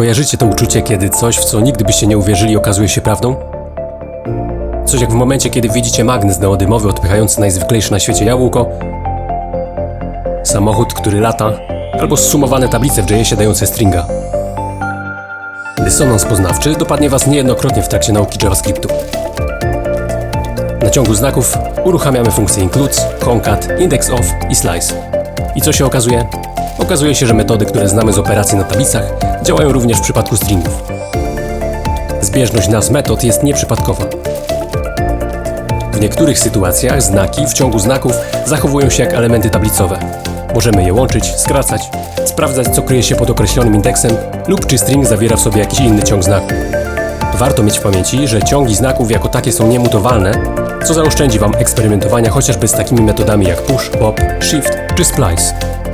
Kojarzycie to uczucie, kiedy coś, w co nigdy byście nie uwierzyli, okazuje się prawdą? Coś jak w momencie, kiedy widzicie magnes neodymowy odpychający najzwyklejsze na świecie jabłko, samochód, który lata, albo zsumowane tablice w JS-ie dające stringa. Dysonans poznawczy dopadnie Was niejednokrotnie w trakcie nauki JavaScriptu. Na ciągu znaków uruchamiamy funkcje includes, concat, index of i slice. I co się okazuje? Okazuje się, że metody, które znamy z operacji na tablicach, działają również w przypadku stringów. Zbieżność nazw metod jest nieprzypadkowa. W niektórych sytuacjach znaki w ciągu znaków zachowują się jak elementy tablicowe. Możemy je łączyć, skracać, sprawdzać co kryje się pod określonym indeksem lub czy string zawiera w sobie jakiś inny ciąg znaków. Warto mieć w pamięci, że ciągi znaków jako takie są niemutowalne, co zaoszczędzi Wam eksperymentowania chociażby z takimi metodami jak push, pop, shift czy splice.